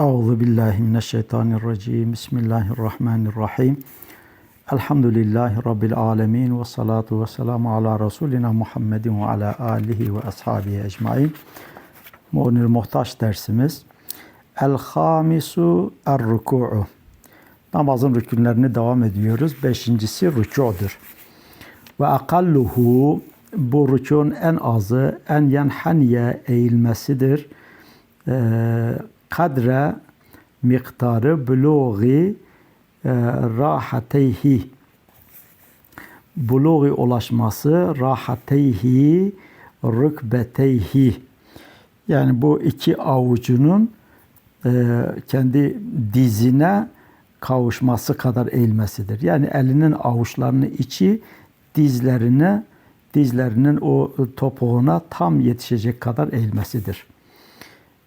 Euzu billahi mineşşeytanirracim. Bismillahirrahmanirrahim. Elhamdülillahi rabbil alamin ve salatu ve selamu ala Resulina Muhammedin ve ala alihi ve ashabihi ecmaîn. Mu'nil Muhtaç dersimiz. El hamisu er ruku'u. Namazın rükünlerini devam ediyoruz. Beşincisi rükûdur. Ve akalluhu bu rükûn en azı en yenhaniye eğilmesidir. Ee, kadre miktarı buluği e, rahateyhi buluği ulaşması rahateyhi rükbeteyhi yani bu iki avucunun e, kendi dizine kavuşması kadar eğilmesidir. Yani elinin avuçlarının içi dizlerine dizlerinin o topuğuna tam yetişecek kadar eğilmesidir.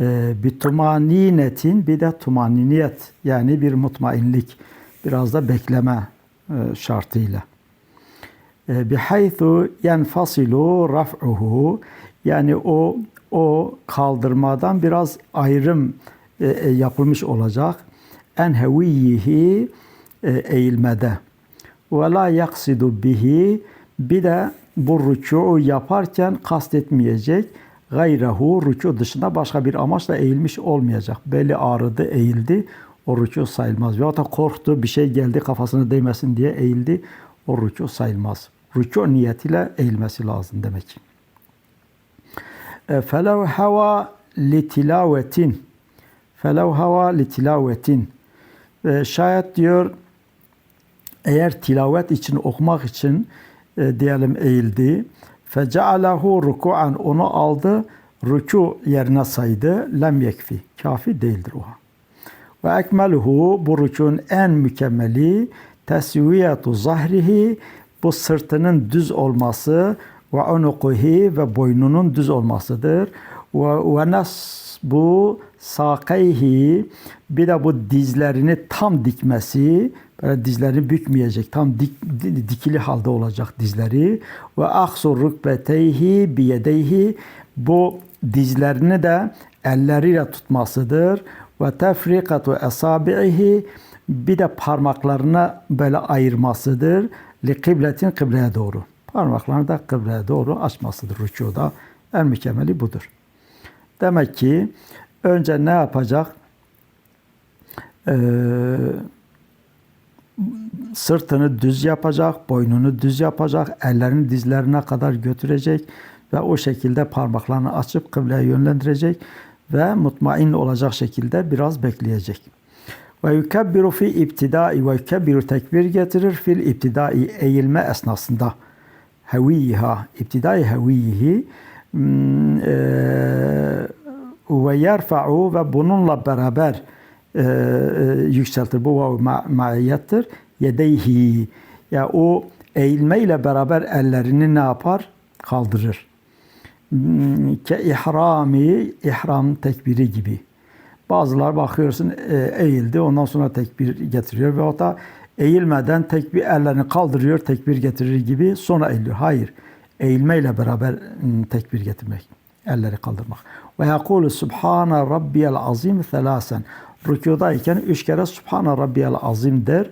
Ee, bir tumaninetin bir de tumaniniyet yani bir mutmainlik biraz da bekleme e, şartıyla. Ee, Bihaythu yenfasilu raf'uhu yani o o kaldırmadan biraz ayrım e, e, yapılmış olacak. En heviyihi eğilmede. Ve la yaksidu bihi bir de bu rükû yaparken kastetmeyecek gayrehu rükû dışında başka bir amaçla eğilmiş olmayacak. Beli ağrıdı, eğildi. O rükû sayılmaz. Veyahut da korktu, bir şey geldi kafasına değmesin diye eğildi. O rükû sayılmaz. Rükû niyetiyle eğilmesi lazım demek e, ki. Felev hava litilavetin. Felev hava litilavetin. E, şayet diyor eğer tilavet için okumak için e, diyelim eğildi Fecealehu ruku'an onu aldı, rükû yerine saydı. Lem yekfi. Kafi değildir o. Ve ekmeluhu bu rükûn en mükemmeli tesviyetu zahrihi bu sırtının düz olması ve unukuhi ve boynunun düz olmasıdır. Ve, ve nasbu sakayhi bir de bu dizlerini tam dikmesi böyle dizlerini bükmeyecek. Tam dik, dikili halde olacak dizleri. Ve ahsur rükbeteyhi biyedeyhi. Bu dizlerini de elleriyle tutmasıdır. Ve tefrikatu esabihi bir de parmaklarını böyle ayırmasıdır. Li kıbletin kıbleye doğru. Parmaklarını da kıbleye doğru açmasıdır rükuda. En mükemmeli budur. Demek ki önce ne yapacak? Ee, sırtını düz yapacak, boynunu düz yapacak, ellerini dizlerine kadar götürecek ve o şekilde parmaklarını açıp kıbleye yönlendirecek ve mutmain olacak şekilde biraz bekleyecek. Ve yukebbiru fi ibtidai ve yukebbiru tekbir getirir fil ibtidai eğilme esnasında. Heviyiha, ibtidai heviyihi hmm, e, ve yerfa'u ve bununla beraber e, e, yükseltir. Bu vav ma maiyettir. Yedeyhi. Ya o eğilmeyle beraber ellerini ne yapar? Kaldırır. Hmm, ke ihrami, ihram tekbiri gibi. Bazılar bakıyorsun e, eğildi ondan sonra tekbir getiriyor ve da eğilmeden tekbir ellerini kaldırıyor tekbir getirir gibi sonra eğiliyor. Hayır. Eğilmeyle beraber hmm, tekbir getirmek. Elleri kaldırmak. Ve yakulu subhana rabbiyel azim thalasen. Rükudayken üç kere subhana rabbiyel azim der.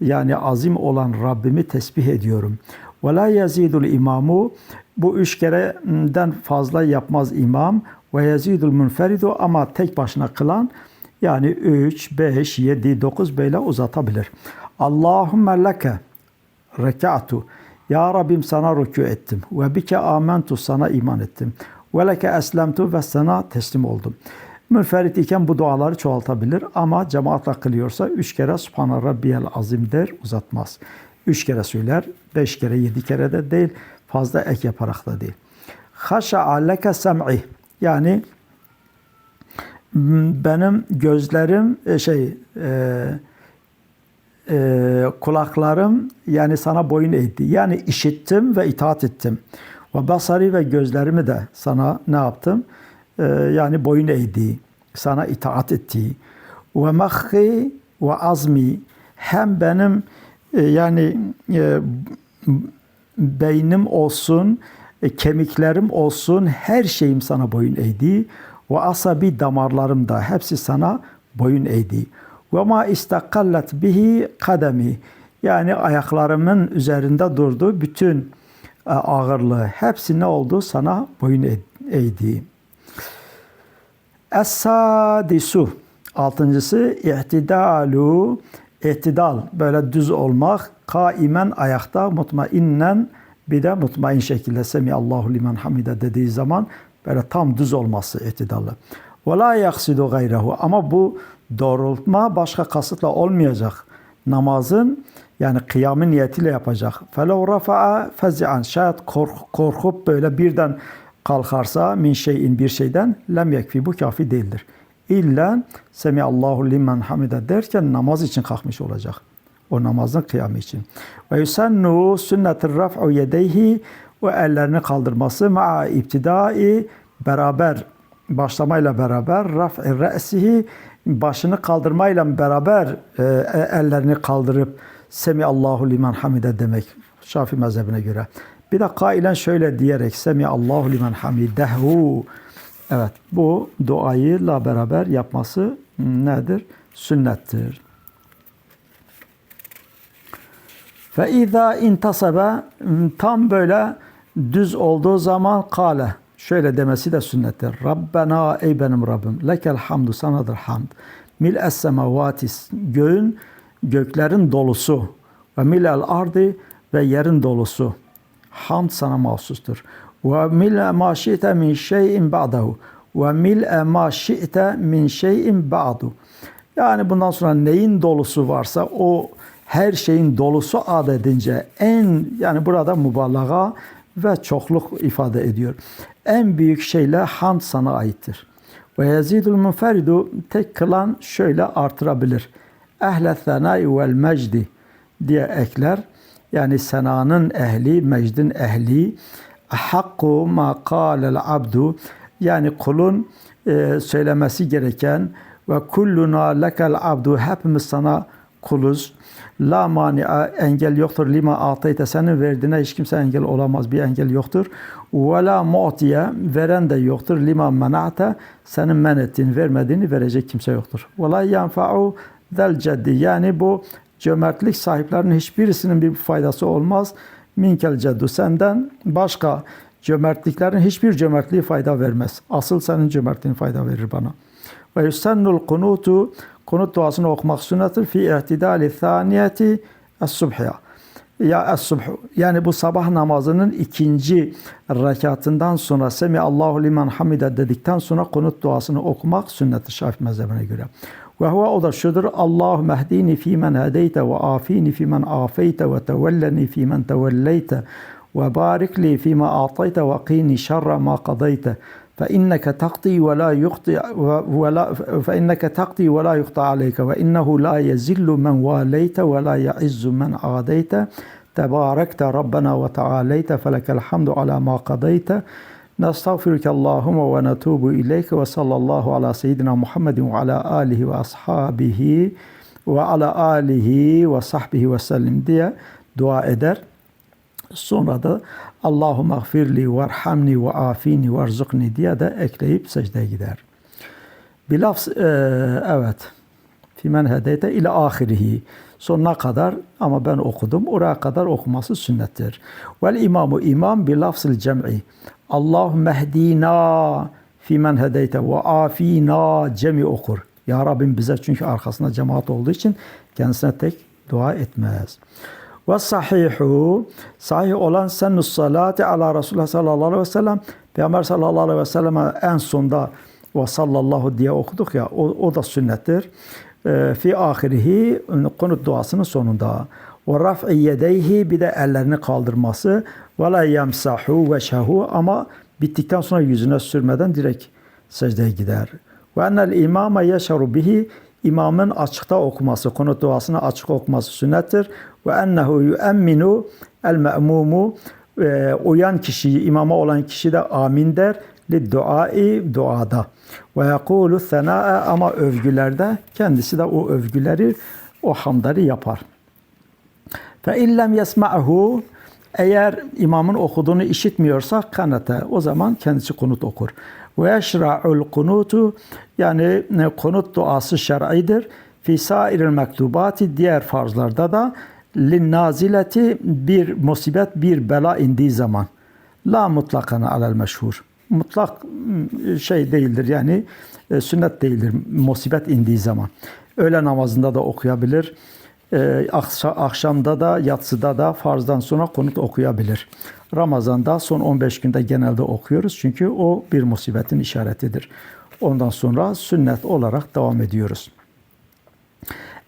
Yani azim olan Rabbimi tesbih ediyorum. Ve la yazidul imamu bu üç kereden fazla yapmaz imam. Ve yazidul münferidu ama tek başına kılan yani 3, 5, 7, 9 böyle uzatabilir. Allahümme leke rekatu. Ya Rabbim sana rükû ettim. Ve bike amentu sana iman ettim. Ve leke eslemtu ve sana teslim oldum. Münferit iken bu duaları çoğaltabilir ama cemaatle kılıyorsa üç kere Subhane Rabbiyel Azim der uzatmaz. Üç kere söyler, beş kere, yedi kere de değil, fazla ek yaparak da değil. Haşa leke sem'i yani benim gözlerim e, şey e, e, kulaklarım yani sana boyun eğdi. Yani işittim ve itaat ettim. Ve basari ve gözlerimi de sana ne yaptım? Ee, yani boyun eğdi, sana itaat etti. Ve mahhi ve azmi hem benim e, yani e, beynim olsun, e, kemiklerim olsun, her şeyim sana boyun eğdi. Ve asabi damarlarım da hepsi sana boyun eğdi. Ve ma istakallet bihi kademi. Yani ayaklarımın üzerinde durdu. Bütün ağırlığı hepsi ne oldu? Sana boyun eğ- eğdi. Es-sadisu. Altıncısı ihtidalu. İhtidal böyle düz olmak. Kaimen ayakta mutmainnen bir de mutmain şekilde semi Allahu limen hamide dediği zaman böyle tam düz olması ihtidalı. Ve la yaksidu gayrehu ama bu doğrultma başka kasıtla olmayacak. Namazın yani kıyamı niyetiyle yapacak. فَلَوْ رَفَعَ فَزِعًا Şayet kork- korkup böyle birden kalkarsa min şeyin bir şeyden lem yekfi bu kafi değildir. İlla semi Allahu limen hamide derken namaz için kalkmış olacak. O namazın kıyamı için. Ve yusannu sünnetir raf'u yedeyhi ve ellerini kaldırması ma'a iptidai beraber başlamayla beraber raf'i re'sihi başını kaldırmayla beraber e, ellerini kaldırıp semi Allahu limen hamide demek Şafii mezhebine göre. Bir de kailen şöyle diyerek semi Allahu limen hamidehu Evet bu duayla beraber yapması nedir? Sünnettir. Fe izâ intasabe tam böyle düz olduğu zaman kale şöyle demesi de sünnettir. Rabbena ey benim Rabbim lekel hamdu sanadır hamd. Mil es semavati göğün göklerin dolusu ve milel ardı ve yerin dolusu. Hamd sana mahsustur. Ve mil ma şi'te min şeyin ba'dahu ve mil ma şi'te min şeyin ba'du. Yani bundan sonra neyin dolusu varsa o her şeyin dolusu ad edince en yani burada mübalağa ve çokluk ifade ediyor. En büyük şeyle hamd sana aittir. Ve yazidul munferidu tek kılan şöyle artırabilir. Ehle thanai vel mecdi diye ekler. Yani senanın ehli, mecdin ehli. Hakku ma kâlel abdu yani kulun e, söylemesi gereken ve kulluna lekel abdu hepimiz sana kuluz. La mani'a engel yoktur. Lima atayte senin verdiğine hiç kimse engel olamaz. Bir engel yoktur. Ve la mu'tiye veren de yoktur. Lima mena'te senin men ettiğini vermediğini verecek kimse yoktur. Ve la yanfa'u del ceddi. Yani bu cömertlik sahiplerinin hiçbirisinin bir faydası olmaz. Minkel ceddu senden başka cömertliklerin hiçbir cömertliği fayda vermez. Asıl senin cömertliğin fayda verir bana. Ve yusennul kunutu kunut duasını okumak sünnettir. Fi ihtidali thaniyeti es-subhiya. Ya es-subhu. Yani bu sabah namazının ikinci rekatından sonra Semi Allahu limen hamide dedikten sonra kunut duasını okumak sünnettir Şafii mezhebine göre. وهو أوضة الشدر اللهم اهديني فيمن هديت وعافيني فيمن عافيت وتولني فيمن توليت وبارك لي فيما أعطيت وقيني شر ما قضيت. فإنك تقضي ولا يقضي ولا فإنك تقضي ولا يقضى عليك وإنه لا يزل من واليت ولا يعز من عاديت. تباركت ربنا وتعاليت فلك الحمد على ما قضيت. Nestağfiruke Allahümme ve netubu ileyke ve sallallahu ala seyyidina Muhammedin ve ala alihi ve ashabihi ve ala alihi ve sahbihi ve sellim diye dua eder. Sonra da Allahu mağfirli ve erhamni ve afini ve erzukni diye de ekleyip secdeye gider. Bilafs, e, evet. Fimen hedeyte ile ahirihi. Sonuna kadar ama ben okudum. Oraya kadar okuması sünnettir. Vel imamu imam bilafzil cem'i. Allahümme hdina fimen hedeyte ve afina cemi okur. Ya Rabbim bize çünkü arkasında cemaat olduğu için kendisine tek dua etmez. Ve sahihu sahih olan sennus salati ala Resulullah sallallahu aleyhi ve sellem Peygamber sallallahu aleyhi ve selleme en sonda ve sallallahu diye okuduk ya o, o da sünnettir. E, fi ahirihi kunut duasının sonunda. Ve raf'i yedeyhi bir de ellerini kaldırması ve la yemsahu ve şehu ama bittikten sonra yüzüne sürmeden direkt secdeye gider. Ve ennel imame yeşeru bihi imamın açıkta okuması, kunut duasını açık okuması sünnettir. Ve ennehu yu'emminu el me'mumu e, uyan kişi, imama olan kişi de amin der. Li duai duada. Ve yekulu sena'e ama övgülerde kendisi de o övgüleri, o hamdları yapar. Fe illem yesma'hu Eğer imamın okuduğunu işitmiyorsa kanete o zaman kendisi kunut okur. Ve yeşra'ul kunutu yani kunut duası şer'idir. Fi sairil mektubati diğer farzlarda da lin nazileti bir musibet bir bela indiği zaman la mutlakan alel meşhur. Mutlak m, şey değildir yani e, sünnet değildir musibet indiği zaman. Öğle namazında da okuyabilir. Akşa- akşamda da yatsıda da farzdan sonra konut okuyabilir. Ramazan'da son 15 günde genelde okuyoruz çünkü o bir musibetin işaretidir. Ondan sonra sünnet olarak devam ediyoruz.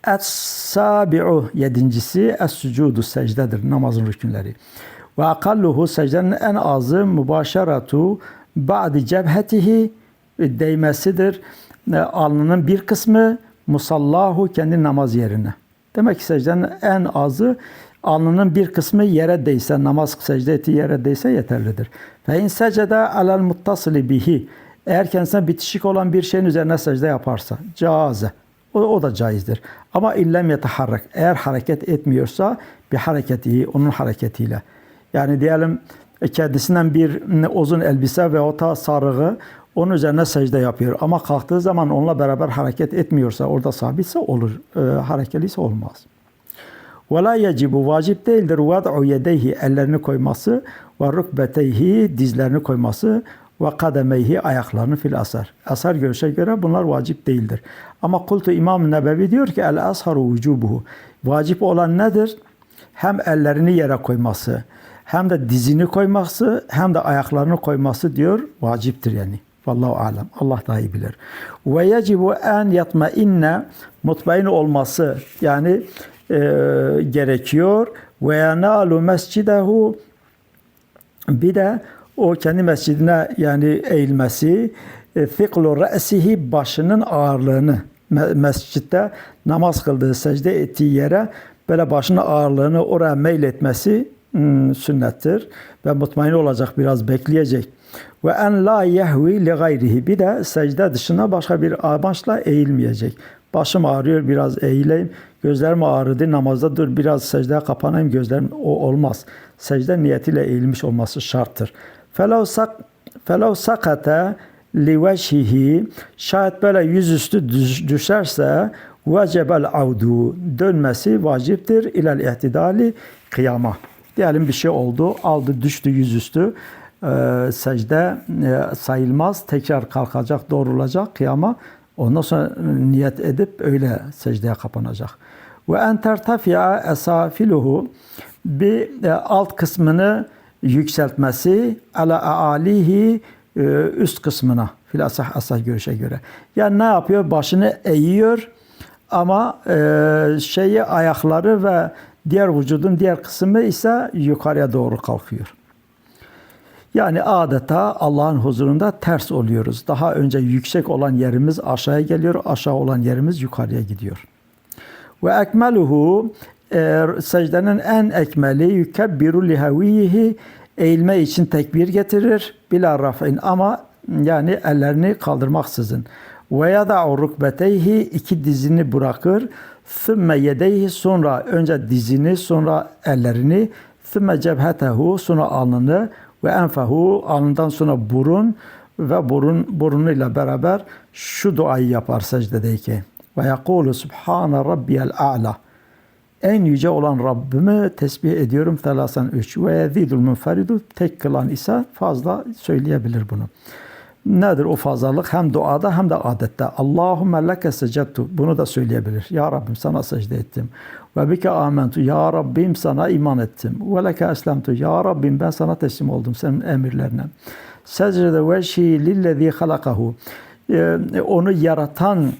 Es-sabi'u yedincisi es-sucudu secdedir namazın rükünleri. Ve akalluhu secdenin en azı mübaşeratu ba'di cebhetihi değmesidir. E, Alnının bir kısmı musallahu kendi namaz yerine. Demek ki secdenin en azı alnının bir kısmı yere değse, namaz secde ettiği yere değse yeterlidir. Fe in secede alel muttasili bihi eğer kendisine bitişik olan bir şeyin üzerine secde yaparsa caize. O, o da caizdir. Ama illem yeteharrak. Eğer hareket etmiyorsa bir hareketi, onun hareketiyle. Yani diyelim kendisinden bir uzun elbise ve o da sarığı onun üzerine secde yapıyor. Ama kalktığı zaman onunla beraber hareket etmiyorsa, orada sabitse olur. E, harekeliyse olmaz. La yecibu vacip değildir vad'u yedeyhi ellerini koyması ve rukbeteyhi dizlerini koyması ve kademeyhi ayaklarını fil asar. Asar görüşe göre bunlar vacip değildir. Ama kultu İmam Nebevi diyor ki el asharu vücubuhu. Vacip olan nedir? Hem ellerini yere koyması, hem de dizini koyması, hem de ayaklarını koyması diyor vaciptir yani. Vallahu alem. Allah daha iyi bilir. Ve yecibu en yatmainne mutmain olması yani e, gerekiyor. Ve yanalu mescidehu bir de o kendi mescidine yani eğilmesi, e, fiklu re'sihi başının ağırlığını me- mescitte namaz kıldığı, secde ettiği yere böyle başının ağırlığını oraya meyletmesi sünnettir. Ve mutmain olacak, biraz bekleyecek. Ve en la yehvi li gayrihi. Bir de secde dışına başka bir amaçla eğilmeyecek. Başım ağrıyor biraz eğileyim. Gözlerim ağrıdı namazda dur biraz secdeye kapanayım gözlerim o olmaz. Secde niyetiyle eğilmiş olması şarttır. Felav sak sakata li vecihi şayet böyle yüzüstü düş- düşerse vecebel avdu dönmesi vaciptir ilal ihtidali kıyama. Diyelim bir şey oldu aldı düştü yüzüstü e, secde e, sayılmaz tekrar kalkacak doğrulacak kıyama ondan sonra niyet edip öyle secdeye kapanacak. Ve en tertafi'a esafiluhu bir e, alt kısmını yükseltmesi ala alihi e, üst kısmına fil asah asah görüşe göre. Yani ne yapıyor? Başını eğiyor ama e, şeyi ayakları ve diğer vücudun diğer kısmı ise yukarıya doğru kalkıyor. Yani adeta Allah'ın huzurunda ters oluyoruz. Daha önce yüksek olan yerimiz aşağıya geliyor, aşağı olan yerimiz yukarıya gidiyor. Ve ekmeluhu e, secdenin en ekmeli yukebbiru lihavihi eğilme için tekbir getirir bila raf'in ama yani ellerini kaldırmaksızın. Ve yada'u rukbeteyhi iki dizini bırakır. Thümme yedeyhi sonra önce dizini sonra ellerini. Thümme cebhetehu sonra alnını ve enfehu alnından sonra burun ve burun burunuyla beraber şu duayı yapar secdedeyken. Ve yakulu subhane rabbiyel a'la. En yüce olan Rabbimi tesbih ediyorum. Telasan üç. Ve yezidul munferidu. Tek kılan ise fazla söyleyebilir bunu. Nedir o fazlalık? Hem duada hem de adette. Allahümme leke secettu. Bunu da söyleyebilir. Ya Rabbim sana secde ettim. Ve bike amentu. Ya Rabbim sana iman ettim. Ve leke eslemtu. Ya Rabbim ben sana teslim oldum senin emirlerine. Secde veşhi lillezî halakahu. Ee, Onu yaratan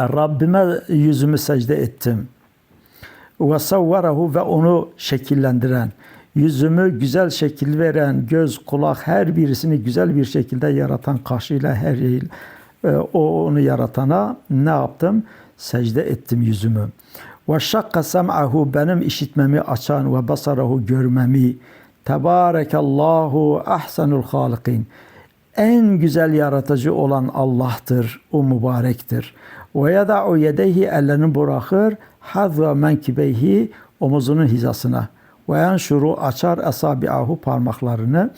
Rabbime yüzümü secde ettim. Ve savvarahu ve onu şekillendiren, yüzümü güzel şekil veren, göz, kulak her birisini güzel bir şekilde yaratan kaşıyla her yıl o onu yaratana ne yaptım? Secde ettim yüzümü. Ve şakka sem'ahu benim işitmemi açan ve basarahu görmemi. Tebarekallahu ahsenul halikin. En güzel yaratıcı olan Allah'tır. O mübarektir. Ve yada'u yedeyhi ellerini bırakır. Hazva menkibeyhi omuzunun hizasına. Ve yanşuru açar esabi'ahu parmaklarını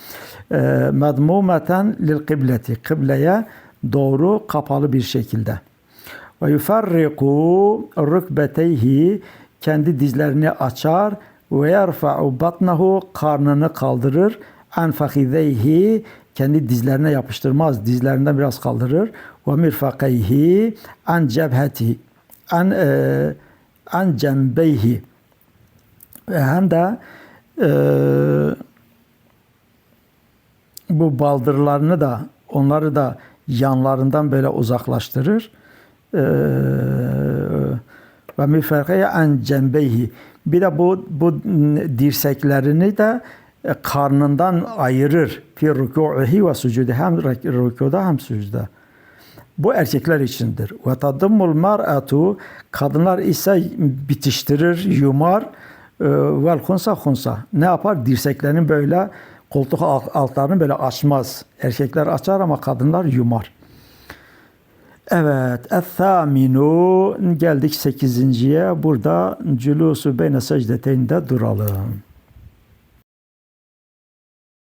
e, medmumeten lil kıbleti kıbleye doğru kapalı bir şekilde. Ve yufarriku rükbeteyhi kendi dizlerini açar ve yerfa'u batnahu karnını kaldırır. An fakideyhi kendi dizlerine yapıştırmaz dizlerinden biraz kaldırır. Ve mirfakeyhi an cebheti an e, an cembeyhi hem de e, bu baldırlarını da onları da yanlarından böyle uzaklaştırır. Ee, ve müferkeye en cembeyhi. Bir de bu bu dirseklerini de e, karnından ayırır. Fi rükû'ihi ve sucudi. Hem rükuda hem sucuda. Bu erkekler içindir. Ve tadammul mar'atu kadınlar ise bitiştirir, yumar. Ee, Vel hunsa hunsa. Ne yapar? Dirseklerini böyle koltuk altlarını böyle açmaz. Erkekler açar ama kadınlar yumar. Evet. Es-saminu geldik sekizinciye. Burada culusu beyne secdeteynde duralım.